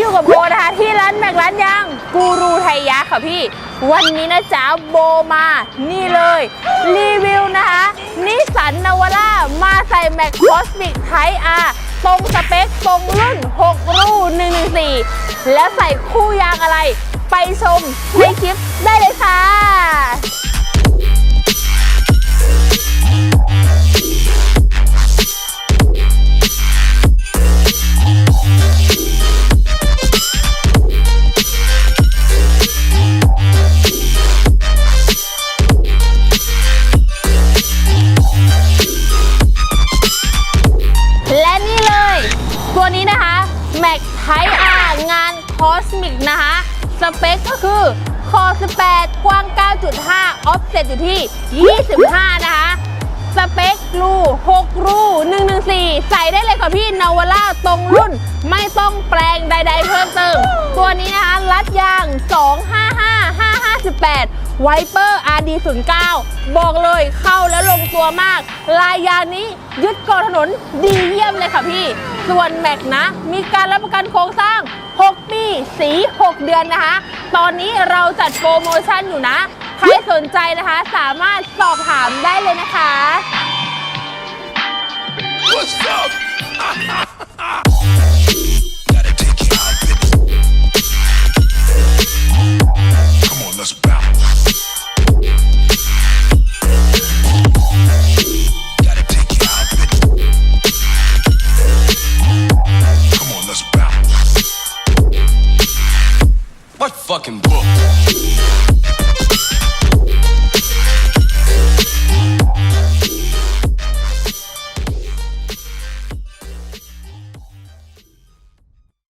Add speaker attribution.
Speaker 1: อยู่กับโบนะคะ ที่ร้านแมกร้านยางกูรูไทยยะค่ะพี่ วันนี้นะจ๊ะโบมา นี่เลย รีวิวนะคะนิสันนาวาร่ามาใส่แม็กคอสมิกไทอาตรงสเปคตรงรุ่น 6 รู114 แล้วใส่คู่ยางอะไร ไปชมในคลิปได้เลยค่ะ ตัวนี้นะคะ Mac Type R งาน Cosmic นะคะ สเปคก็คือคอ18 กว้าง 9.5 Offset อยู่ที่ 25 นะคะ สเปครู6 รู 114 ใส่ได้เลยค่ะพี่นาวาร่าตรงรุ่น ไม่ต้องแปลงใด ๆ เพิ่มเติม ตัวนี้นะคะ รัดยาง 25 ไวเปอร์ RD09 บอกเลยเข้าแล้วลงตัวมาก ลายยางนี้ยึดกอถนนดีเยี่ยมเลยค่ะพี่ ส่วนแม็กนะ มีการรับประกันโครงสร้าง 6 ปี สี 6 เดือนนะคะ ตอนนี้เราจัดโปรโมชั่นอยู่นะ ใครสนใจนะคะ สามารถสอบถามได้เลยนะคะ
Speaker 2: fucking book.